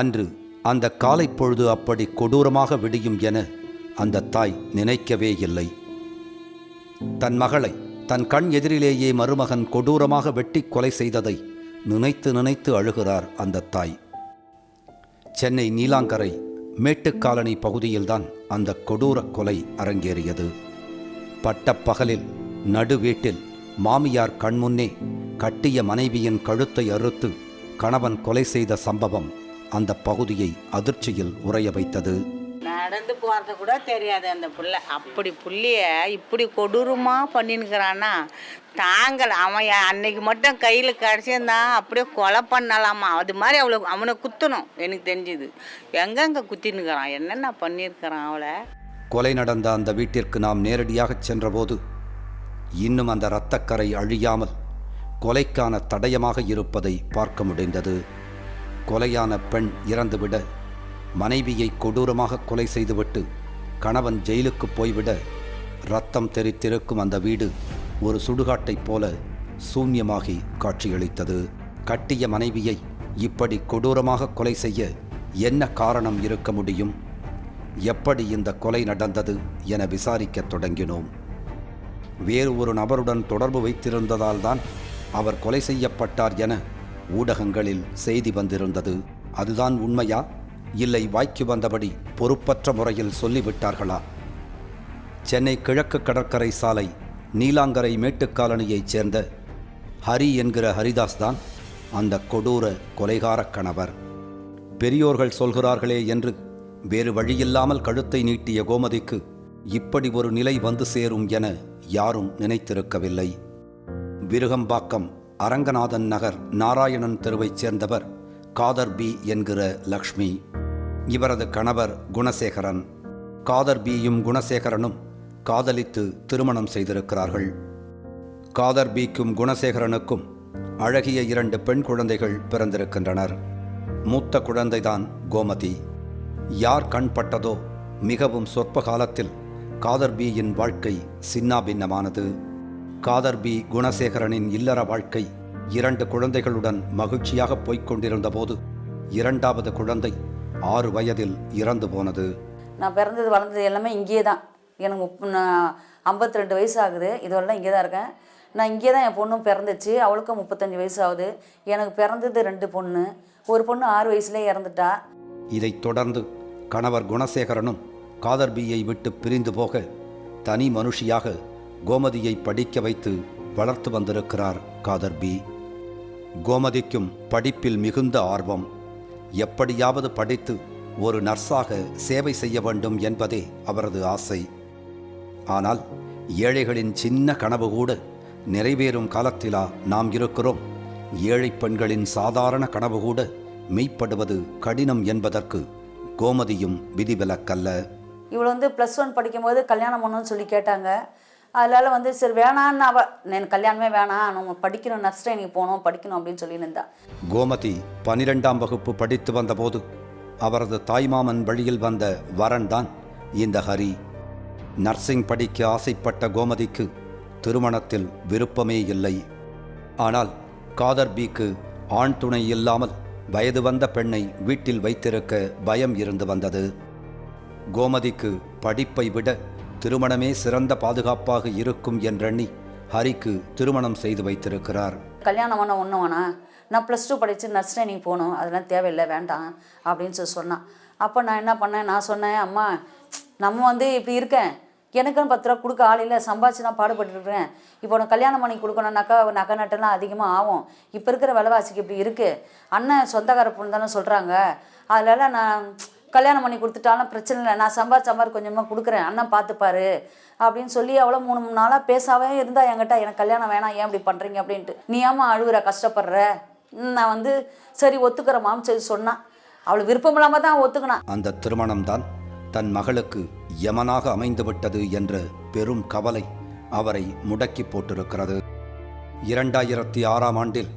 அன்று அந்த காலை பொழுது அப்படி கொடூரமாக விடியும் என அந்த தாய் நினைக்கவே இல்லை. தன் மகளை தன் கண் எதிரிலேயே மருமகன் கொடூரமாக வெட்டி கொலை செய்ததை நினைத்து நினைத்து அழுகிறார் அந்த தாய். சென்னை நீலாங்கரை மேட்டுக்காலனி பகுதியில்தான் அந்த கொடூர கொலை அரங்கேறியது. பட்டப்பகலில் நடு வீட்டில் மாமியார் கண்முன்னே கட்டிய மனைவியின் கழுத்தை அறுத்து கணவன் கொலை செய்த சம்பவம் அந்த பகுதியை அதிர்ச்சியில் உறைய வைத்தது. நடந்து போகிறது கூட தெரியாது அந்த புள்ள. அப்படி புள்ளைய இப்படி கொடூரமாக பண்ணினுக்கிறான்னா தாங்கல அவன் அன்னைக்கு மட்டும் கையில் கிடச்சிருந்தான் அப்படியே கொலை பண்ணலாமா? அது மாதிரி அவளை அவனை குத்தணும் எனக்கு தெரிஞ்சுது. எங்கெங்கே குத்தினுக்கிறான்? என்னென்ன பண்ணியிருக்கிறான் அவளை? கொலை நடந்த அந்த வீட்டிற்கு நாம் நேரடியாகச் சென்றபோது இன்னும் அந்த இரத்தக்கரை அழியாமல் கொலைக்கான தடயமாக இருப்பதை பார்க்க முடிந்தது. கொலையான பெண் இறந்துவிட மனைவியை கொடூரமாக கொலை செய்துவிட்டு கணவன் ஜெயிலுக்கு போய்விட ரத்தம் தெரித்திருக்கும் அந்த வீடு ஒரு சுடுகாட்டைப் போல சூன்யமாகி காட்சியளித்தது. கட்டிய மனைவியை இப்படி கொடூரமாக கொலை செய்ய என்ன காரணம் இருக்க முடியும்? எப்படி இந்த கொலை நடந்தது என விசாரிக்கத் தொடங்கினோம். வேறு ஒரு நபருடன் தொடர்பு வைத்திருந்ததால்தான் அவர் கொலை செய்யப்பட்டார் என ஊடகங்களில் செய்தி வந்திருந்தது. அதுதான் உண்மையா? இல்லை வாய்க்கு வந்தபடி பொறுப்பற்ற முறையில் சொல்லிவிட்டார்களா? சென்னை கிழக்கு கடற்கரை சாலை நீலாங்கரை மேட்டுக்காலனியைச் சேர்ந்த ஹரி என்கிற ஹரிதாஸ் தான் அந்த கொடூர கொலைகார கணவர். பெரியோர்கள் சொல்கிறார்களே என்று வேறு வழியில்லாமல் கழுத்தை நீட்டிய கோமதிக்கு இப்படி ஒரு நிலை வந்து சேரும் என யாரும் நினைத்திருக்கவில்லை. விருகம்பாக்கம் அரங்கநாதன் நகர் நாராயணன் தெருவைச் சேர்ந்தவர் காதர் பி என்கிற லக்ஷ்மி. இவரது கணவர் குணசேகரன். காதர் பியும் குணசேகரனும் காதலித்து திருமணம் செய்திருக்கிறார்கள். காதர் பிக்கும் குணசேகரனுக்கும் அழகிய இரண்டு பெண் குழந்தைகள் பிறந்திருக்கின்றனர். மூத்த குழந்தைதான் கோமதி. யார் கண்பட்டதோ மிகவும் சொற்ப காலத்தில் காதர் பியின் வாழ்க்கை சின்னாபின்னமானது. காதர் பி. குணசேகரனின் இல்லற வாழ்க்கை இரண்டு குழந்தைகளுடன் மகிழ்ச்சியாக போய்க் கொண்டிருந்தபோது இரண்டாவது குழந்தை ஆறு வயதில் இறந்து போனது. நான் பிறந்தது வளர்ந்தது எல்லாமே இங்கேயே தான். எனக்கு முப்ப நான் ஐம்பத்தி ரெண்டு வயசு ஆகுது இதுவரெல்லாம் இங்கே தான் இருக்கேன். நான் இங்கே தான் என் பொண்ணும் பிறந்துச்சு. அவளுக்கும் முப்பத்தஞ்சு வயசு ஆகுது எனக்கு பிறந்தது ரெண்டு பொண்ணு. ஒரு பொண்ணு ஆறு வயசுலேயே இறந்துட்டா. இதைத் தொடர்ந்து கணவர் குணசேகரனும் காதர் பியை விட்டு பிரிந்து போக தனி மனுஷியாக கோமதியை படிக்க வைத்து வளர்த்து வந்திருக்கிறார் காதர் பி. கோமதிக்கும் படிப்பில் மிகுந்த ஆர்வம். எப்படியாவது படித்து ஒரு நர்ஸாக சேவை செய்ய வேண்டும் என்பதே அவரது ஆசை. ஆனால் ஏழைகளின் சின்ன கனவு கூட நிறைவேறும் காலத்திலா நாம் இருக்கிறோம். ஏழை பெண்களின் சாதாரண கனவு கூட மெய்ப்படுவது கடினம் என்பதற்கு கோமதியும் விதிவிலக்கல்ல. இவள் வந்து ப்ளஸ் ஒன் படிக்கும்போது கல்யாணம் பண்ணணும்னு சொல்லி கேட்டாங்க. அதனால் வந்து சரி வேணான்னு அவள் எனக்கு கல்யாணமே வேணாம். நம்ம படிக்கணும் நர்ஸ் ட்ரைனிங் போகணும் படிக்கணும் அப்படின்னு சொல்லியிருந்தா கோமதி பனிரெண்டாம் வகுப்பு படித்து வந்தபோது அவரது தாய்மாமன் வழியில் வந்த வரன் தான் இந்த ஹரி. நர்சிங் படிக்க ஆசைப்பட்ட கோமதிக்கு திருமணத்தில் விருப்பமே இல்லை. ஆனால் காதர் பிக்கு ஆண் துணை இல்லாமல் வயது வந்த பெண்ணை வீட்டில் வைத்திருக்க பயம் இருந்து வந்தது. கோமதிக்கு படிப்பை விட திருமணமே சிறந்த பாதுகாப்பாக இருக்கும் என்றெண்ணி ஹரிக்கு திருமணம் செய்து வைத்திருக்கிறார். கல்யாணம் பண்ண ஒன்றும் வேணாம் நான் ப்ளஸ் டூ படித்து நர்ஸ் ட்ரைனிங் போகணும் அதெல்லாம் தேவையில்லை வேண்டாம் அப்படின்னு சொல்லி சொன்னான். அப்போ நான் என்ன பண்ணேன்? நான் சொன்னேன் அம்மா நம்ம வந்து இப்படி இருக்கேன். எனக்குன்னு பத்து ரூபா கொடுக்க ஆள் இல்லை சம்பாதிச்சு நான் பாடுபட்டுருக்கேன் இப்போ உனக்கு கல்யாணம் பண்ணி கொடுக்கணும்னாக்கா நகை நட்டெல்லாம் அதிகமாக ஆகும். இப்போ இருக்கிற விலைவாசிக்கு இப்படி இருக்குது அண்ணன் சொந்தக்கார பொண்ணு தானே சொல்கிறாங்க அதனால நான் கல்யாணம் பண்ணி கொடுத்துட்டாலும் பிரச்சனை இல்லை. நான் சம்பார் சம்பார் கொஞ்சமாக கொடுக்குறேன். அண்ணன் பார்த்துப்பாரு. அப்படின்னு சொல்லி அவ்வளோ மூணு மூணு நாளாக பேசாவே இருந்தா என்கிட்ட எனக்கு கல்யாணம் வேணாம். ஏன் இப்படி பண்ணுறீங்க அப்படின்ட்டு. நீ ஏம்மா அழுகுற? கஷ்டப்படுற? நான் வந்து சரி ஒத்துக்கிறேம்மான்னு சொல்லி சொன்னான் அவள் விருப்பம் இல்லாமல் தான் ஒத்துக்கினான் அந்த திருமணம் தான் தன் மகளுக்கு யமனாக அமைந்துவிட்டது என்ற பெரும் கவலை அவரை முடக்கி போட்டிருக்கிறது. இரண்டாயிரத்தி ஆறாம் ஆண்டில்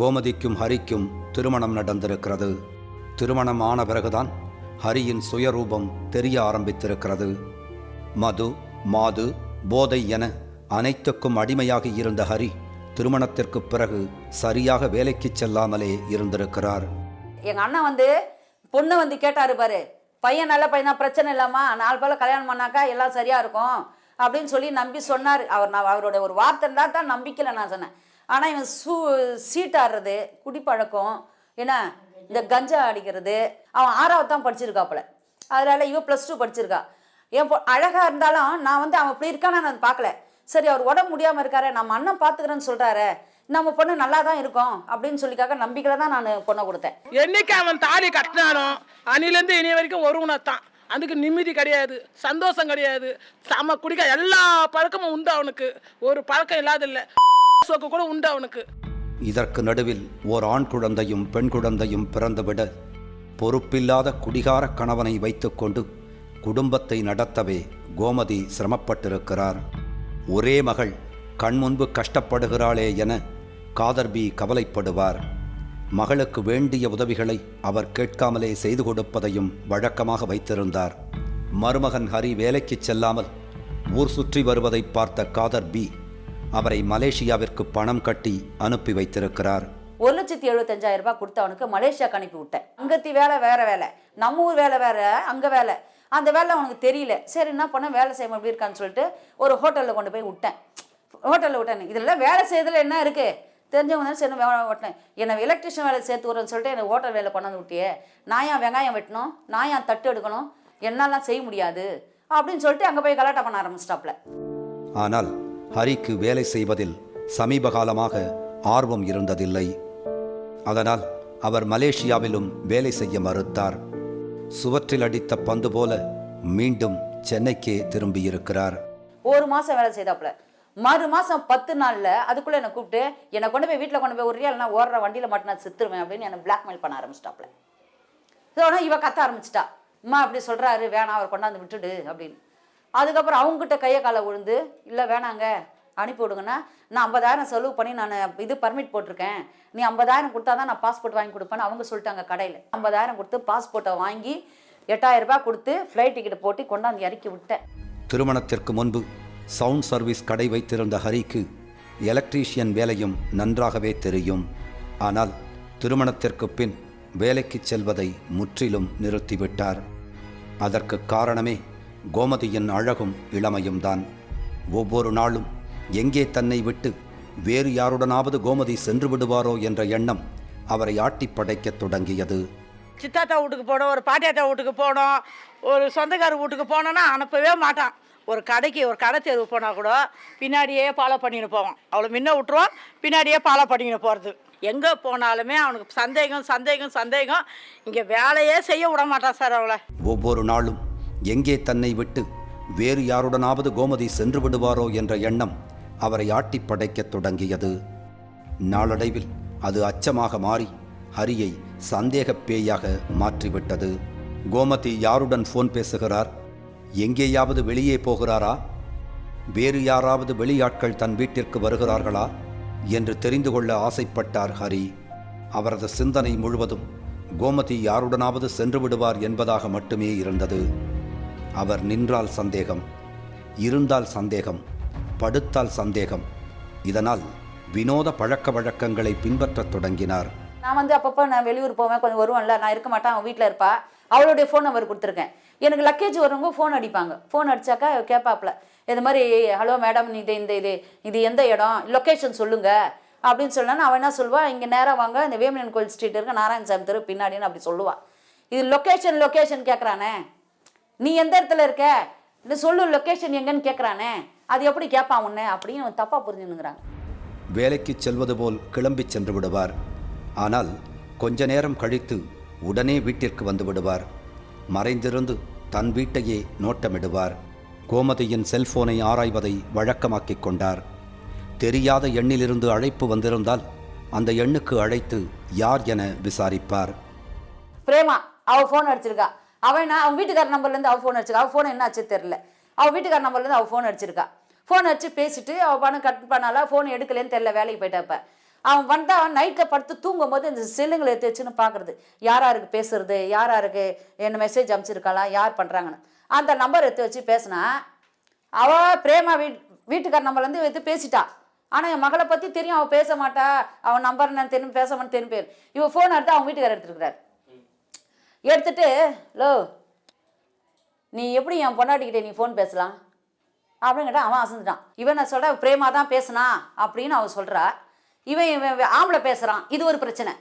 கோமதிக்கும் ஹரிக்கும் திருமணம் நடந்திருக்கிறது. திருமணம் ஆன பிறகுதான் ஹரியின் சுயரூபம் தெரிய ஆரம்பித்திருக்கிறது. மது மாது போதை என அனைத்துக்கும் அடிமையாகி இருந்த ஹரி திருமணத்திற்கு பிறகு சரியாக வேலைக்கு செல்லாமலே இருந்திருக்கிறார். எங்கள் அண்ணன் வந்து பொண்ணு வந்து கேட்டாரு பாரு பையன் நல்ல பையன் தான் பிரச்சனை இல்லாமா நாலு பேர்ல கல்யாணம் பண்ணாக்கா எல்லாம் சரியா இருக்கும் அப்படின்னு சொல்லி நம்பி சொன்னார். அவர் நான் அவரோட ஒரு வார்த்தை இருந்தால் தான் நம்பிக்கையில் நான் சொன்னேன். ஆனால் இவன் சூ சீட்டாடுறது குடிப்பழக்கம் என்ன இந்த கஞ்சா அடிக்கிறது அவன் ஆறாவது தான் படிச்சிருக்காப்புல. அதனால இவ ப்ளஸ் டூ படிச்சிருக்கா. என் பொ அழகாக இருந்தாலும் நான் வந்து அவன் இப்படி இருக்கான்னு நான் பார்க்கல. சரி அவர் உடம்பு முடியாமல் இருக்காரு நம்ம அண்ணன் பார்த்துக்கிறேன்னு சொல்கிறாரு நம்ம பொண்ணு நல்லா தான் இருக்கும் அப்படின்னு சொல்லிக்காக நம்பிக்கையில் தான் நான் பொண்ணை கொடுத்தேன். என்னைக்கு அவன் தாலி கட்டினானோ அணிலேருந்து இனி வரைக்கும் ஒருவனத்தான் அதுக்கு நிம்மதி கிடையாது சந்தோஷம் கிடையாது சம குடிக்க எல்லா பழக்கமும் உண்டு அவனுக்கு. ஒரு பழக்கம் இல்லாதில்லை சோக்கு கூட உண்டு அவனுக்கு. இதற்கு நடுவில் ஓர் ஆண் குழந்தையும் பெண் குழந்தையும் பிறந்துவிட பொறுப்பில்லாத குடிகார கணவனை வைத்துக்கொண்டு குடும்பத்தை நடத்தவே கோமதி சிரமப்பட்டிருக்கிறார். ஒரே மகள் கண்முன்பு கஷ்டப்படுகிறாளே என காதர்பி கவலைப்படுவார். மகளுக்கு வேண்டிய உதவிகளை அவர் கேட்காமலே செய்து கொடுப்பதையும் வழக்கமாக வைத்திருந்தார். மருமகன் ஹரி வேலைக்குச் செல்லாமல் ஊர் சுற்றி வருவதை பார்த்த காதர் பி அவரை மலேசியாவிற்கு பணம் கட்டி அனுப்பி வைத்திருக்கிறார். ஒரு லட்சத்தி எழுபத்தஞ்சாயிரம் ரூபாய் கொடுத்தவனுக்கு மலேசியாக்கு அனுப்பி விட்டேன். அங்கத்தி வேலை வேற வேலை. நம்ம ஊர் வேலை வேற அங்கே வேலை. அந்த வேலை அவனுக்கு தெரியல. சரி என்ன பண்ண வேலை செய்ய எப்படி இருக்கான்னு சொல்லிட்டு ஒரு ஹோட்டலில் கொண்டு போய் விட்டேன். ஹோட்டலில் விட்டேன். இதில் வேலை செய்யறதுல என்ன இருக்கு? தெரிஞ்சவங்க தான் சரி வேலை விட்டேன் என்னை எலக்ட்ரிஷியன் வேலை சேர்த்து வரேன்னு சொல்லிட்டு எனக்கு ஹோட்டல் வேலை கொண்டாந்து விட்டியே. நான் ஏன் வெங்காயம் வெட்டணும்? நான் ஏன் தட்டு எடுக்கணும்? என்னாலாம் செய்ய முடியாது. அப்படின்னு சொல்லிட்டு அங்கே போய் கலாட்டா பண்ண ஆரம்பிச்சிட்டாப்ல ஆனால் ஹரிக்கு வேலை செய்வதில் சமீப காலமாக ஆர்வம் இருந்ததில்லை. அதனால் அவர் மலேசியாவிலும் வேலை செய்ய மறுத்தார். சுவற்றில் அடித்த பந்து போல மீண்டும் சென்னைக்கே திரும்பியிருக்கிறார். ஒரு மாதம் வேலை செய்தாப்புல. மறு மாதம் பத்து நாளில் அதுக்குள்ளே என்னை கூப்பிட்டு என்னை கொண்டு போய் வீட்டில் கொண்டு போய் ஒரு இல்லைனா ஓடுற வண்டியில் மட்டும் நான் செத்துருவேன் அப்படின்னு என்னை பிளாக்மெயில் பண்ண ஆரம்பிச்சிட்டாப்புல. இதோட இவ கத்த ஆரம்பிச்சிட்டா. அம்மா அப்படி சொல்கிறாரு வேணாம் அவர் கொண்டாந்து விட்டுடு அப்படின்னு. அதுக்கப்புறம் அவங்ககிட்ட கையை காலை விழுந்து இல்லை வேணாங்க அனுப்பி விடுங்கன்னா நான் ஐம்பதாயிரம் செலவு பண்ணி நான் இது பர்மிட் போட்டிருக்கேன். நீ ஐம்பதாயிரம் கொடுத்தா தான் நான் பாஸ்போர்ட் வாங்கி கொடுப்பேன்னு அவங்க சொல்லிட்டாங்க கடையில். ஐம்பதாயிரம் கொடுத்து பாஸ்போர்ட்டை வாங்கி எட்டாயிரம் ரூபாய் கொடுத்து ஃப்ளைட் டிக்கெட் போட்டு கொண்டாந்து இறக்கி விட்டேன். திருமணத்திற்கு முன்பு சவுண்ட் சர்வீஸ் கடை வைத்திருந்த ஹரிக்கு எலக்ட்ரீஷியன் வேலையும் நன்றாகவே தெரியும். ஆனால் திருமணத்திற்கு பின் வேலைக்கு செல்வதை முற்றிலும் நிறுத்திவிட்டார். அதற்கு காரணமே கோமதியின் அழகும் இளமையும் தான் ஒவ்வொரு நாளும் எங்கே தன்னை விட்டு வேறு யாருடனாவது கோமதி சென்று விடுவாரோ என்ற எண்ணம் அவரை ஆட்டிப் படைக்கத் தொடங்கியது. சித்தாத்தா வீட்டுக்கு போனோம் ஒரு பாட்டியாத்தா வீட்டுக்கு போனோம் ஒரு சொந்தக்கார வீட்டுக்கு போனோன்னா அனுப்பவே மாட்டான். ஒரு கடைக்கு ஒரு கடை தெருவு போனால் கூட பின்னாடியே ஃபாலோ பண்ணின்னு போவான். அவளை முன்ன விட்டுருவான் பின்னாடியே ஃபாலோ பண்ணின்னு போகிறது எங்கே போனாலுமே அவனுக்கு சந்தேகம் சந்தேகம் சந்தேகம். இங்கே வேலையே செய்ய விட மாட்டான் சார் அவளை. ஒவ்வொரு நாளும் எங்கே தன்னை விட்டு வேறு யாருடனாவது கோமதி சென்று விடுவாரோ என்ற எண்ணம் அவரை ஆட்டிப் படைக்கத் தொடங்கியது. நாளடைவில் அது அச்சமாக மாறி ஹரியை சந்தேகப் பேயாக மாற்றிவிட்டது. கோமதி யாருடன் ஃபோன் பேசுகிறார்? எங்கேயாவது வெளியே போகிறாரா? வேறு யாராவது வெளியாட்கள் தன் வீட்டிற்கு வருகிறார்களா? என்று தெரிந்து கொள்ள ஆசைப்பட்டார் ஹரி. அவரது சிந்தனை முழுவதும் கோமதி யாருடனாவது சென்று விடுவார் என்பதாக மட்டுமே இருந்தது. அவர் நின்றால் சந்தேகம் இருந்தால் சந்தேகம் படுத்தால் சந்தேகம். இதனால் வினோத பழக்க வழக்கங்களை பின்பற்றத் தொடங்கினார். நான் வந்து அப்பப்போ நான் வெளியூர் போவேன் கொஞ்சம் வருவேன்ல நான் இருக்க மாட்டேன் அவன் வீட்டில் இருப்பா. அவளுடைய ஃபோன் நம்பர் கொடுத்துருக்கேன். எனக்கு லக்கேஜ் வரவங்க ஃபோன் அடிப்பாங்க. ஃபோன் அடிச்சாக்கா கேட்பாப்புல இது மாதிரி ஹலோ மேடம் இது இந்த இது இது எந்த இடம்? லொக்கேஷன் சொல்லுங்க. அப்படின்னு சொன்னா அவன் என்ன சொல்லுவா? இங்கே நேராக வாங்க இந்த வேமனன் கோயில் ஸ்ட்ரீட் இருக்க நாராயணசாமி தெரு பின்னாடின்னு அப்படி சொல்லுவாள் இது லொக்கேஷன் லொக்கேஷன் கேட்குறானே நீ எந்த இடத்துல இருக்க? இது சொல்லு லொக்கேஷன் எங்கன்னு கேட்குறானே அது எப்படி கேட்பான் உன்னை? அப்படின்னு அவன் தப்பாக புரிஞ்சுனுங்கிறாங்க வேலைக்குச் செல்வது போல் கிளம்பிச் சென்று விடுவார். ஆனால் கொஞ்ச நேரம் கழித்து உடனே வீட்டிற்கு வந்து விடுவார். மறைந்திருந்து தன் வீட்டையே நோட்டமிடுவார். கோமதியின் செல்போனை ஆராய்வதை வழக்கமாக்கிக் கொண்டார். தெரியாத எண்ணிலிருந்து அழைப்பு வந்திருந்தால் அந்த எண்ணுக்கு அழைத்து யார் என விசாரிப்பார். பிரேமா அவ ஃபோன் அடிச்சிருக்கா. அவன் நான் அவன் வீட்டுக்கார நம்பர்லேருந்து அவள் ஃபோன் அடிச்சிருக்கா. அவள் ஃபோன் என்ன ஆச்சு தெரில அவள் வீட்டுக்கார நம்பர்லேருந்து அவள் ஃபோன் அடிச்சிருக்கா. ஃபோன் அடிச்சு பேசிட்டு அவள் பணம் கட் பண்ணாலா ஃபோன் எடுக்கலேன்னு தெரில வேலைக்கு போயிட்டாப்ப அவன் வந்தா நைட்டில் படுத்து தூங்கும் போது இந்த செல்லுங்களை எடுத்து வச்சுன்னு பார்க்குறது யார் யாருக்கு பேசுறது? யார் யாருக்கு என்ன மெசேஜ் அனுப்பிச்சிருக்காளா? யார் பண்ணுறாங்கன்னு அந்த நம்பர் எடுத்து வச்சு பேசினா அவள் பிரேமா வீட் வீட்டுக்கார நம்பர்லேருந்து எடுத்து பேசிட்டா. ஆனால் என் மகளை பற்றி தெரியும் அவள் பேச மாட்டா. அவன் நம்பர் நான் தெரியும் பேச மாட்டேன் தெரியும் இவன் ஃபோன் எடுத்து அவன் வீட்டுக்காரர் எடுத்துருக்கிறார் எடுத்துட்டு லோ நீ எப்படி என் பொண்டாட்டிக்கிட்ட நீ ஃபோன் பேசலாம்? அப்படின்னு கேட்டா அவன் அசந்துட்டான். இவன் நான் சொல்ற பிரேமா தான் பேசுனா? அப்படின்னு அவன் சொல்றா. இவன் இவன் ஆம்பளை பேசுறான். இது ஒரு பிரச்சனை.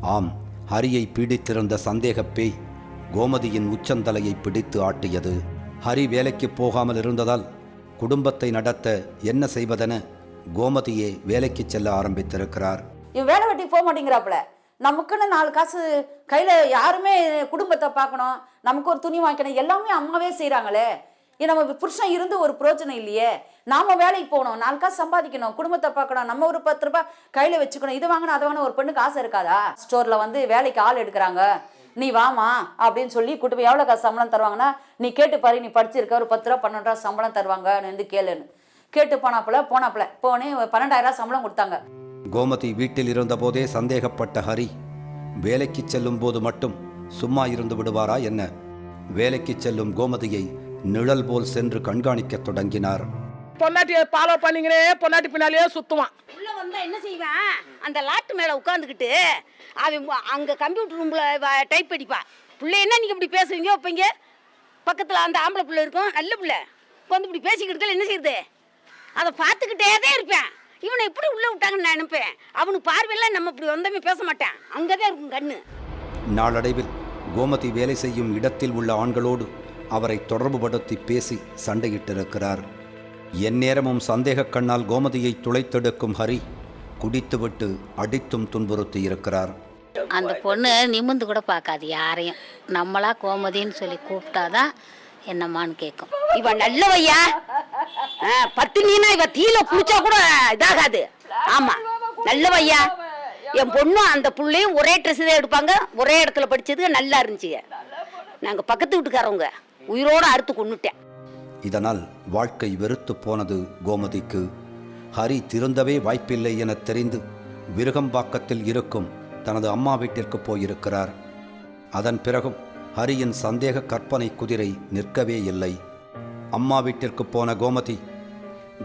ஆம் ஹரியை பீடித்திருந்த சந்தேகப் பேய் கோமதியின் உச்சந்தலையை பிடித்து ஆட்டியது. ஹரி வேலைக்கு போகாமல் இருந்ததால் குடும்பத்தை நடத்த என்ன செய்வதென கோமதியே வேலைக்கு செல்ல ஆரம்பித்திருக்கிறார். இவன் வேலை வெட்டி போக மாட்டேங்கிறாப்புல. நமக்குன்னு நாலு காசு கையில் யாருமே குடும்பத்தை பார்க்கணும். நமக்கு ஒரு துணி வாங்கிக்கணும். எல்லாமே அம்மாவே செய்கிறாங்களே நம்ம புருஷன் இருந்து ஒரு பிரோஜனம் இல்லையே. நாம வேலைக்கு போகணும். நாலு காசு சம்பாதிக்கணும். குடும்பத்தை பார்க்கணும். நம்ம ஒரு பத்து ரூபாய் கையில் வச்சுக்கணும். இது வாங்கணும் அதை வாங்கணும் ஒரு பெண்ணுக்கு ஆசை இருக்காதா? ஸ்டோரில் வந்து வேலைக்கு ஆள் எடுக்கிறாங்க. நீ வாமா அப்படின்னு சொல்லி கூட்டு போய் எவ்வளோ காசு சம்பளம் தருவாங்கன்னா நீ கேட்டு பாரு நீ படிச்சிருக்க ஒரு பத்து ரூபா பன்னெண்டு ரூபா சம்பளம் தருவாங்க வந்து கேளுன்னு. கேட்டு போனாப்புல போனாப்புல. போனே பன்னெண்டாயிரம் ரூபாய் சம்பளம் கொடுத்தாங்க. கோமதி வீட்டில் இருந்தபோதே சந்தேகப்பட்ட ஹரி வேலைக்கு செல்லும் போது மட்டும் சும்மா இருந்து விடுவாரா என்ன? வேலைக்கு செல்லும் கோமதியை நிழல் போல் சென்று கண்காணிக்கத் தொடங்கினார். பொண்டாட்டியை ஃபாலோ பண்ணிங்கனே பொண்டாட்டி பின்னாலேயே சுற்றுவான் உள்ள வந்தா என்ன செய்வேன்? அந்த லாட்டு மேல உட்காந்துக்கிட்டு அவன் அங்க கம்ப்யூட்டர் ரூம்ல டைப் அடிப்பா பிள்ளை என்ன நீங்க இப்படி பேசுவீங்க வைப்பீங்க பக்கத்துல அந்த ஆம்பளை பிள்ளை இருக்கும். நல்ல பிள்ளை. வந்து இப்படி பேசிக்கிட்டு என்ன செய்யுது அதை பார்த்துக்கிட்டே தான் இருப்பேன். இவனை இப்படி உள்ள விட்டாங்கன்னு நான் நினைப்பேன். அவனுக்கு பார்வையெல்லாம் நம்ம இப்படி வந்தமே பேச மாட்டேன். அங்கதான் இருக்கும் கண்ணு. நாளடைவில் கோமதி வேலை செய்யும் இடத்தில் உள்ள ஆண்களோடு அவரை தொடர்புபடுத்தி பேசி சண்டையிட்டிருக்கிறார். எந்நேரமும் சந்தேகக் கண்ணால் கோமதியை துளைத்தெடுக்கும் ஹரி குடித்துவிட்டு அடித்தும் துன்புறுத்தி இருக்கிறார் அந்த பொண்ணு நிமிந்து கூட பார்க்காது யாரையும். நம்மளா கோமதின்னு சொல்லி கூப்பிட்டாதான் என்னம்மான்னு கேட்கும் இவ நல்லவையா பத்தினா இவ தீல குடிச்சா கூட இதாகாது. ஆமா நல்லவையா என் பொண்ணும் அந்த புள்ளையும் ஒரே ட்ரெஸ் தான் எடுப்பாங்க. ஒரே இடத்துல படிச்சது நல்லா இருந்துச்சுங்க. நாங்க பக்கத்து வீட்டுக்காரவங்க. உயிரோட அறுத்து கொண்டுட்டேன் இதனால் வாழ்க்கை வெறுத்து போனது கோமதிக்கு. ஹரி திருந்தவே வாய்ப்பில்லை என தெரிந்து விருகம்பாக்கத்தில் இருக்கும் தனது அம்மா வீட்டிற்கு போயிருக்கிறார். அதன் பிறகும் ஹரியின் சந்தேக கற்பனை குதிரை நிற்கவே இல்லை. அம்மா வீட்டிற்கு போன கோமதி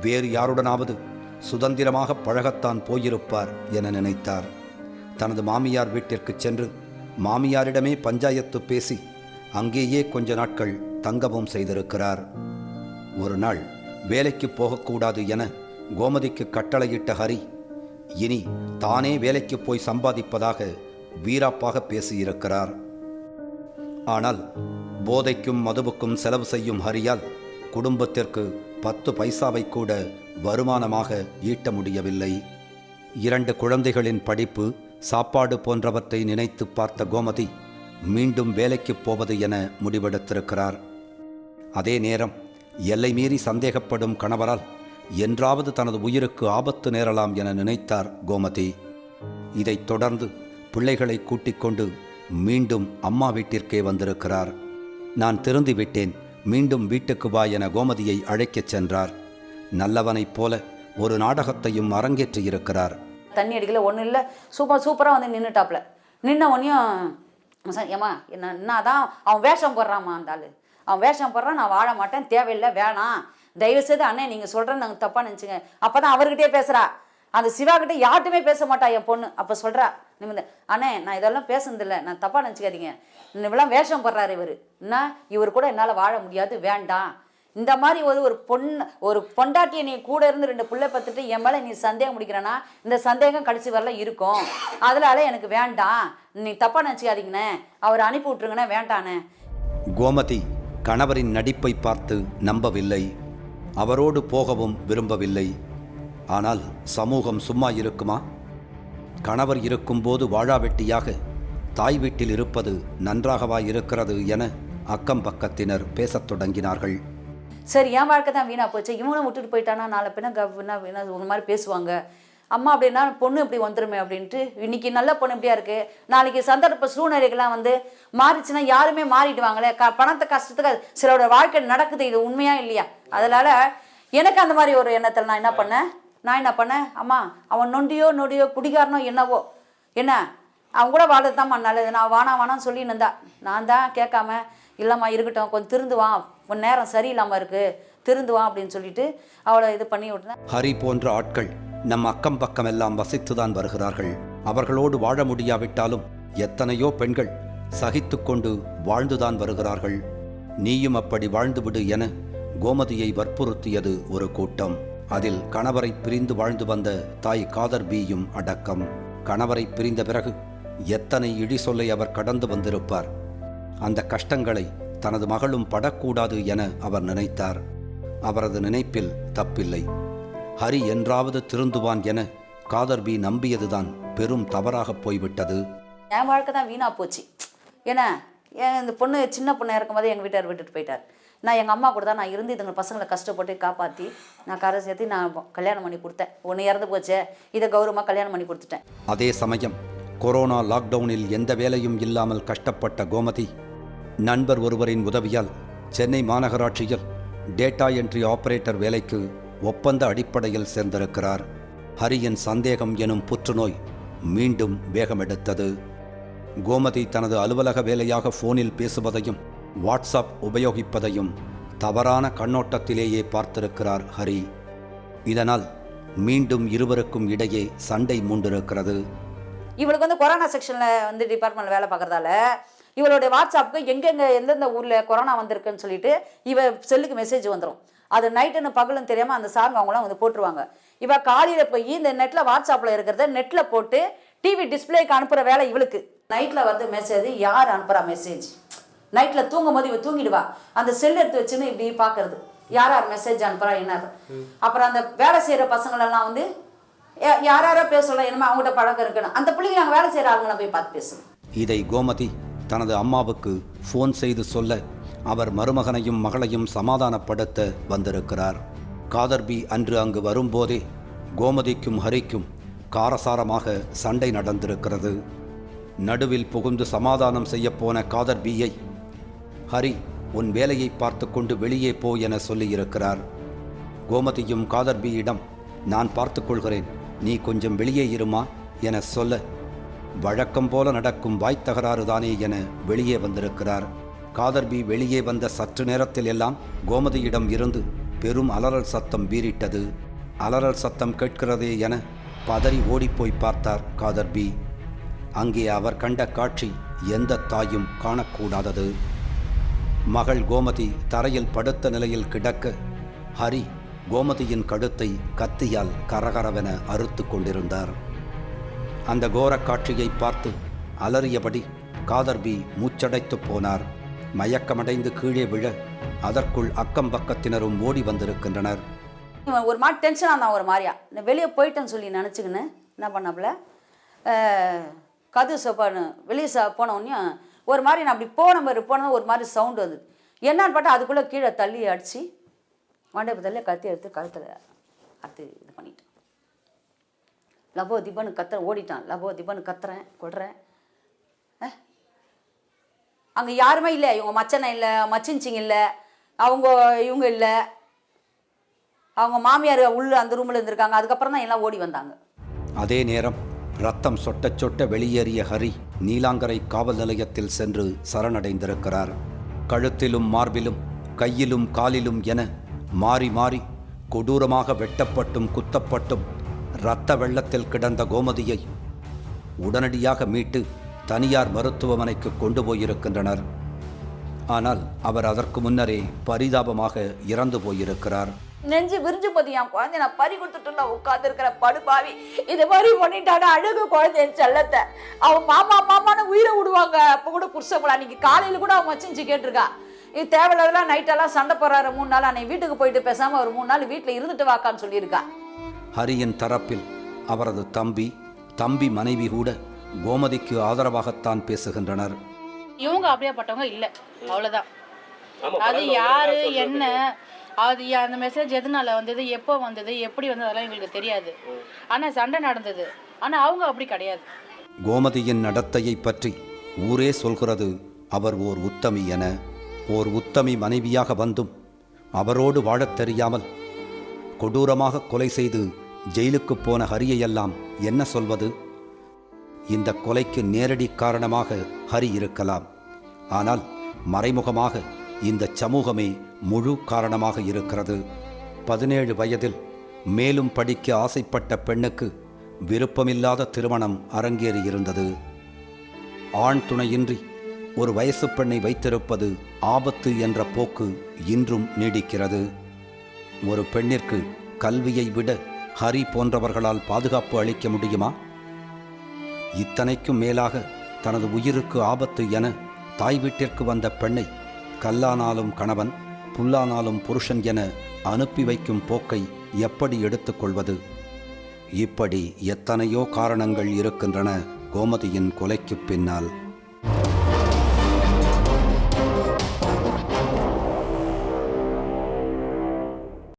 வேறு யாருடனாவது சுதந்திரமாக பழகத்தான் போயிருப்பார் என நினைத்தார். தனது மாமியார் வீட்டிற்கு சென்று மாமியாரிடமே பஞ்சாயத்து பேசி அங்கேயே கொஞ்ச நாட்கள் தங்கவும் செய்திருக்கிறார். ஒரு நாள் வேலைக்கு போகக்கூடாது என கோமதிக்கு கட்டளையிட்ட ஹரி இனி தானே வேலைக்கு போய் சம்பாதிப்பதாக வீராப்பாக பேசியிருக்கிறார். ஆனால் போதைக்கும் மதுவுக்கும் செலவு செய்யும் ஹரியால் குடும்பத்திற்கு பத்து பைசாவை கூட வருமானமாக ஈட்ட முடியவில்லை. இரண்டு குழந்தைகளின் படிப்பு சாப்பாடு போன்றவற்றை நினைத்து பார்த்த கோமதி மீண்டும் வேலைக்கு போவது என முடிவெடுத்திருக்கிறார். அதே நேரம் எல்லை மீறி சந்தேகப்படும் கணவரால் என்றாவது தனது உயிருக்கு ஆபத்து நேரலாம் என நினைத்தார் கோமதி. இதைத் தொடர்ந்து பிள்ளைகளை கூட்டிக் கொண்டு மீண்டும் அம்மா வீட்டிற்கே வந்திருக்கிறார். நான் திருந்தி விட்டேன். மீண்டும் வீட்டுக்கு வா என கோமதியை அழைக்கச் சென்றார். நல்லவனைப் போல ஒரு நாடகத்தையும் அரங்கேற்றியிருக்கிறார் தண்ணி அடிக்கல ஒன்றும் இல்லை. சூப்பர் சூப்பராக வந்து நின்றுட்டாப்புல நின்ன உடனேயும் சார் ஏம்மா என்ன தான் அவன் வேஷம் போடுறாம்மா அந்த ஆள். அவன் வேஷம் போடுறான் நான் வாழ மாட்டேன் தேவையில்லை வேணாம். தயவு செய்து அண்ணே நீங்கள் சொல்கிறேன் நாங்கள் தப்பாக நினச்சிங்க. அப்போ தான் அவர்கிட்டே பேசுகிறா அந்த சிவா கிட்ட யார்ட்டுமே பேச மாட்டா என் பொண்ணு. அப்போ சொல்கிறா நிமிந்த அண்ணே நான் இதெல்லாம் பேசுனதில்லை. நான் தப்பாக நினச்சிக்காதீங்க. இவ்வளோ வேஷம் போடுறாரு இவர். என்ன? இவர் கூட என்னால் வாழ முடியாது. வேண்டாம். இந்த மாதிரி ஒரு ஒரு பொண்ணு ஒரு பொண்டாட்டியை நீ கூட இருந்து ரெண்டு பிள்ளை பார்த்துட்டு என் மேலே நீ சந்தேகம் முடிக்கிறனா இந்த சந்தேகம் கடைசி வரல இருக்கும். அதனால எனக்கு வேண்டாம். நீ தப்பாக நினச்சிக்காதீங்கண்ணே. அவர் அனுப்பி விட்ருங்கண்ணே வேண்டாண்ணே. கோமதி கணவரின் நடிப்பை பார்த்து நம்பவில்லை. அவரோடு போகவும் விரும்பவில்லை. ஆனால் சமூகம் சும்மா இருக்குமா? கணவர் இருக்கும்போது வாழாவெட்டியாக தாய் வீட்டில் இருப்பது நன்றாகவா இருக்கிறது என அக்கம் பக்கத்தினர் பேசத் தொடங்கினார்கள். சரி என் வாழ்க்கை தான் வீணாக போச்சு. இவனும் விட்டுட்டு போயிட்டானா? நாளை பின்ன க என்ன மாதிரி பேசுவாங்க. அம்மா அப்படின்னா பொண்ணு இப்படி வந்துருமே அப்படின்ட்டு இன்னைக்கு நல்ல பொண்ணு இப்படியா இருக்கு? நாளைக்கு சந்தர்ப்ப சூழ்நிலைகள்லாம் வந்து மாறிச்சுன்னா யாருமே மாறிடுவாங்களே? க பணத்தை கஷ்டத்துக்கு அது சிலரோட வாழ்க்கை நடக்குது. இது உண்மையா இல்லையா? அதனால எனக்கு அந்த மாதிரி ஒரு எண்ணத்தில் நான் என்ன பண்ணேன்? நான் என்ன பண்ணேன்? அம்மா அவன் நொண்டியோ நொடியோ குடிகாரனோ என்னவோ. என்ன? அவன் கூட வாழ்றதுதாம்மா நல்லது. நான் வானா வானான்னு சொல்லி இருந்தா. நான் தான் கேட்காம இல்லைம்மா இருக்கட்டும் கொஞ்சம் திருந்துவான் கொஞ்சம் நேரம் சரியில்லாமல் இருக்கு. திருந்துவான் அப்படின்னு சொல்லிட்டு அவளை இது பண்ணி விட்டேன் ஹரி போன்ற ஆட்கள் நம் அக்கம் பக்கம் எல்லாம் வசித்துதான் வருகிறார்கள். அவர்களோடு வாழ முடியாவிட்டாலும் எத்தனையோ பெண்கள் சகித்துக்கொண்டு வாழ்ந்துதான் வருகிறார்கள். நீயும் அப்படி வாழ்ந்துவிடு என கோமதியை வற்புறுத்தியது ஒரு கூட்டம். அதில் கணவரை பிரிந்து வாழ்ந்து வந்த தாய் காதர் பியும் அடக்கம். கணவரை பிரிந்த பிறகு எத்தனை இழி சொல்லை அவர் கடந்து வந்திருப்பார்? அந்த கஷ்டங்களை தனது மகளும் படக்கூடாது என அவர் நினைத்தார். அவரது நினைப்பில் தப்பில்லை. ஹரி என்றாவது திருந்துவான் என காதர்பி நம்பியதுதான் பெரும் தவறாகப் போய்விட்டது. என் வாழ்க்கை தான் வீணாக போச்சு. ஏன்னா இந்த பொண்ணு சின்ன பொண்ணாக இருக்கும்போதே எங்கள் வீட்டார் விட்டுட்டு போயிட்டார். நான் எங்கள் அம்மா கூட தான் நான் இருந்து இதுங்க பசங்களை கஷ்டப்பட்டு காப்பாற்றி நான் கரை சேர்த்து நான் கல்யாணம் பண்ணி கொடுத்தேன். ஒன்று இறந்து போச்சே. இதை கௌரவமாக கல்யாணம் பண்ணி கொடுத்துட்டேன். அதே சமயம் கொரோனா லாக்டவுனில் எந்த வேலையும் இல்லாமல் கஷ்டப்பட்ட கோமதி நண்பர் ஒருவரின் உதவியால் சென்னை மாநகராட்சியில் டேட்டா என்ட்ரி ஆபரேட்டர் வேலைக்கு ஒப்பந்த அடிப்படையில் சேர்ந்திருக்கிறார். ஹரியின் சந்தேகம் எனும் புற்றுநோய் மீண்டும் வேகமெடுத்தது. கோமதி தனது அலுவலக வேலையாக ஃபோனில் பேசுவதையும் வாட்ஸ்அப் உபயோகிப்பதையும் தவறான கண்ணோட்டத்திலேயே பார்த்திருக்கிறார் ஹரி. இதனால் மீண்டும் இருவருக்கும் இடையே சண்டை மூண்டிருக்கிறது. இவளுக்கு வந்து கொரோனா செக்ஷனில் வந்து டிபார்ட்மெண்ட்டில் வேலை பார்க்குறதால இவளுடைய வாட்ஸ்அப்புக்கு எங்கெங்கே எந்தெந்த ஊரில் கொரோனா வந்திருக்குன்னு சொல்லிட்டு இவ செல்லுக்கு மெசேஜ் வந்துடும் அது நைட்டுன்னு பகலும் தெரியாமல் அந்த சாருங்க அவங்களாம் வந்து போட்டுருவாங்க. இவள் காலையில் போய் இந்த நெட்டில் வாட்ஸ்அப்பில் இருக்கிறத நெட்டில் போட்டு டிவி டிஸ்பிளேக்கு அனுப்புகிற வேலை இவளுக்கு. நைட்டில் வந்து மெசேஜ் யார் அனுப்புகிறா மெசேஜ் நைட்டில் தூங்கும் போது இவ தூங்கிடுவா. அந்த செல் எடுத்து வச்சுன்னு இப்படி பார்க்கறது. யார் யார் மெசேஜ் அனுப்புகிறா என்ன அப்புறம் அந்த வேலை செய்கிற பசங்களெல்லாம் வந்து யார் யாரோ பேசலாம் இனிமேல் அவங்ககிட்ட பழக்கம் இருக்கணும் அந்த பிள்ளைங்க நாங்கள் வேலை செய்கிற ஆளுங்களை போய் பார்த்து பேசணும் இதை கோமதி தனது அம்மாவுக்கு ஃபோன் செய்து சொல்ல அவர் மருமகனையும் மகளையும் சமாதானப்படுத்த வந்திருக்கிறார். காதர்பி அன்று அங்கு வரும்போதே கோமதிக்கும் ஹரிக்கும் காரசாரமாக சண்டை நடந்திருக்கிறது. நடுவில் புகுந்து சமாதானம் செய்யப்போன காதர்பியை ஹரி உன் வேலையை பார்த்து கொண்டு வெளியே போ என சொல்லியிருக்கிறார். கோமதியும் காதர்பியிடம் நான் பார்த்துக்கொள்கிறேன். நீ கொஞ்சம் வெளியே இருமா? என சொல்ல வழக்கம் போல நடக்கும் வாய்த் தானே என வெளியே வந்திருக்கிறார். காதர்பி வெளியே வந்த சற்று நேரத்தில் எல்லாம் கோமதியிடம் இருந்து பெரும் அலறல் சத்தம் வீறிட்டது. அலறல் சத்தம் கேட்கிறதே என பதறி ஓடிப்போய் பார்த்தார் காதர்பி. அங்கே அவர் கண்ட காட்சி எந்த தாயும் காணக்கூடாதது. மகள் கோமதி தரையில் படுத்த நிலையில் கிடக்க ஹரி கோமதியின் கழுத்தை கத்தியால் கரகரவென அறுத்து கொண்டிருந்தார். அந்த கோரக் காட்சியை பார்த்து அலறியபடி காதர்பி மூச்சடைத்து போனார். மயக்கமடைந்து கீழே விழ அதற்குள் அக்கம் பக்கத்தினரும் ஓடி வந்திருக்கின்றனர். ஒரு மாதிரி டென்ஷனாக இருந்தான் ஒரு மாதிரியா நான் வெளியே போயிட்டேன்னு சொல்லி நினச்சிக்கின்னு என்ன பண்ணாப்புல? கது சொப்பான்னு வெளியே ச போன உடனே ஒரு மாதிரி நான் அப்படி போன மாதிரி போனது ஒரு மாதிரி சவுண்டு வந்தது. என்னன்னு பார்த்தா அதுக்குள்ளே கீழே தள்ளி அடித்து மண்டபத்தில் கத்தி எடுத்து கழுத்தில் அறுத்து இது பண்ணிட்டேன் லபோ திபன்னு கத்துறேன் ஓடிட்டான். லபோ திபன்னு கத்துறேன் கொடுறேன் அங்கே யாருமே இல்லை. இவங்க மச்சனை இல்லை மச்சின்ச்சிங்க இல்லை அவங்க இவங்க இல்லை. அவங்க மாமியார் உள்ள அந்த ரூமில் இருந்திருக்காங்க. அதுக்கப்புறம் தான் எல்லாம் ஓடி வந்தாங்க. அதே நேரம் ரத்தம் சொட்ட சொட்ட வெளியேறிய ஹரி நீலாங்கரை காவல் நிலையத்தில் சென்று சரணடைந்திருக்கிறார். கழுத்திலும் மார்பிலும் கையிலும் காலிலும் என மாறி மாறி கொடூரமாக வெட்டப்பட்டும் குத்தப்பட்டும் இரத்த வெள்ளத்தில் கிடந்த கோமதியை உடனடியாக மீட்டு தனியார் மருத்துவமனைக்கு கொண்டு போயிருக்கின்றனர். ஆனால் அவர் அதற்கு முன்னரே பரிதாபமாக இறந்து போயிருக்கிறார். நெஞ்சு விரிஞ்சு போது என் குழந்தை நான் பறி கொடுத்துட்டு நான் உட்கார்ந்து இருக்கிற படுபாவி இது மாதிரி பண்ணிட்டானா அழகு குழந்தை என் செல்லத்தை. அவன் மாமா மாமான்னு உயிரை விடுவாங்க. அப்போ கூட புருஷங்களா அன்னைக்கு காலையில் கூட அவன் வச்சிஞ்சு கேட்டிருக்கா. இது தேவையில்லாதெல்லாம் நைட்டெல்லாம் சண்டை போடுறாரு. மூணு நாள் அன்னைக்கு வீட்டுக்கு போயிட்டு பேசாம ஒரு மூணு நாள் வீட்டில் இருந்துட்டு வாக்கான்னு சொல்லியிருக்கா. ஹரியின் தரப்பில் அவரது தம்பி தம்பி மனைவி கூட கோமதிக்கு ஆதரவாகத்தான் பேசுகின்றனர். இவங்க அப்படியேப்பட்டவங்க இல்லை. அவ்வளோதான் அது யாரு என்ன? அது அந்த மெசேஜ் எதனால வந்தது? எப்போ வந்தது? எப்படி வந்தது? அதெல்லாம் எங்களுக்கு தெரியாது. ஆனால் சண்டை நடந்தது. ஆனால் அவங்க அப்படி கிடையாது. கோமதியின் நடத்தையை பற்றி ஊரே சொல்கிறது அவர் ஓர் உத்தமி என. ஓர் உத்தமி மனைவியாக வந்தும் அவரோடு வாழத் தெரியாமல் கொடூரமாக கொலை செய்து ஜெயிலுக்கு போன ஹரியையெல்லாம் என்ன சொல்வது? இந்த கொலைக்கு நேரடி காரணமாக ஹரி இருக்கலாம். ஆனால் மறைமுகமாக இந்த சமூகமே முழு காரணமாக இருக்கிறது. பதினேழு வயதில் மேலும் படிக்க ஆசைப்பட்ட பெண்ணுக்கு விருப்பமில்லாத திருமணம் அரங்கேறியிருந்தது. ஆண் துணையின்றி ஒரு வயசு பெண்ணை வைத்திருப்பது ஆபத்து என்ற போக்கு இன்றும் நீடிக்கிறது. ஒரு பெண்ணிற்கு கல்வியை விட ஹரி போன்றவர்களால் பாதுகாப்பு அளிக்க முடியுமா? இத்தனைக்கும் மேலாக தனது உயிருக்கு ஆபத்து என தாய் வீட்டிற்கு வந்த பெண்ணை கல்லானாலும் கணவன் புல்லானாலும் புருஷன் என அனுப்பி வைக்கும் போக்கை எப்படி எடுத்துக்கொள்வது? இப்படி எத்தனையோ காரணங்கள் இருக்கின்றன கோமதியின் கொலைக்குப் பின்னால்.